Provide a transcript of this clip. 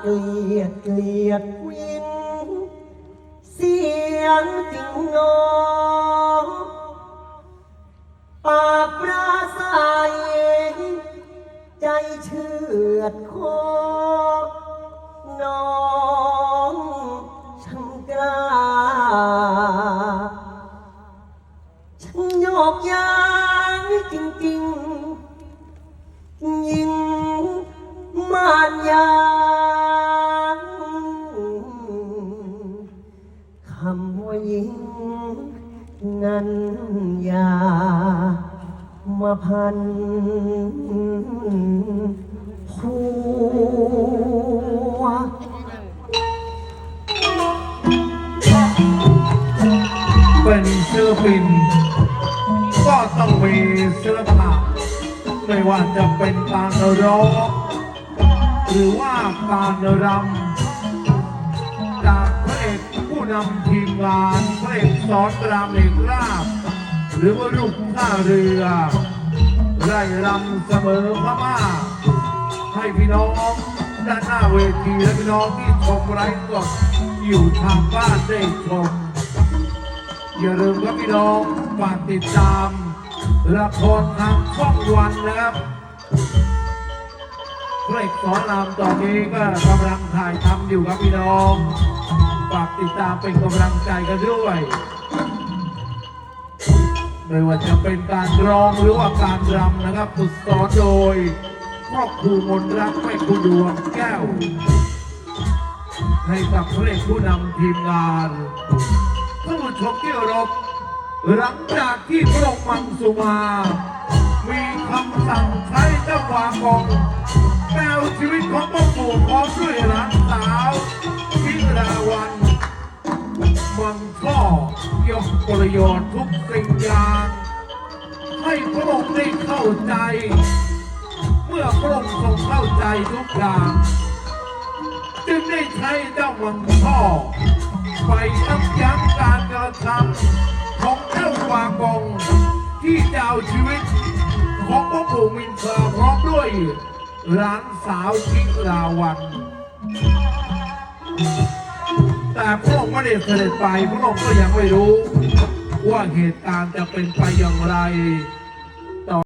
เกลียดเกลียดวิน เสียงจิงโงปากปราศัยใจเชือดคอ ญิงนั้นอย่ามาพันผัวเป็นศิลปินก็ต้องมีศิลปะไม่ว่าจะเป็นการร้องหรือว่าการรำ นำทีมงานพระเอกสอนรามเอกราบ หรือว่าลูกท่าเรือไร่รำเสมอพม่า ให้พี่น้องด้านหน้าเวทีและพี่น้องที่ชมไร้สดอยู่ทางบ้านได้ชมอย่าลืมครับพี่น้องฝากติดตามละครทางช่องวันนะครับเพลงสอนรามตอนนี้ก็กำลังถ่ายทำอยู่ครับพี่น้องากติดตามเป็นกำลังใจกันด้วยไม่ว่าจะเป็นการร้องหรือว่าการรำนะครับฝึกสอนโดยครอบครูมนรักแม่ครูดวงแก้ว ให้กับพระเอกผู้นำทีมงานท่านผู้ชมที่รพหลังจากที่พระองค์มังสุมา มีคำสั่งใช้เจ้าวากองแปลชีวิตของพ่อปู่พร้อมด้วยหลานสาว มังก็ยกประโยชน์ทุกสิ่งอย่างให้พระองค์ได้เข้าใจ เมื่อพระองค์ทรงเข้าใจทุกอย่าง จึงได้ใช้เจ้ามังพ่อ ไปยับยั้งการกระทำของเจ้าวากงที่จะเอาชีวิต ของพ่อปู่มินทราพร้อมด้วยหลานสาวทิราวัน แต่พระองค์ไม่ได้เสด็จไปพระองค์ก็ยังไม่รู้ ว่าเหตุการณ์จะเป็นไปอย่างไร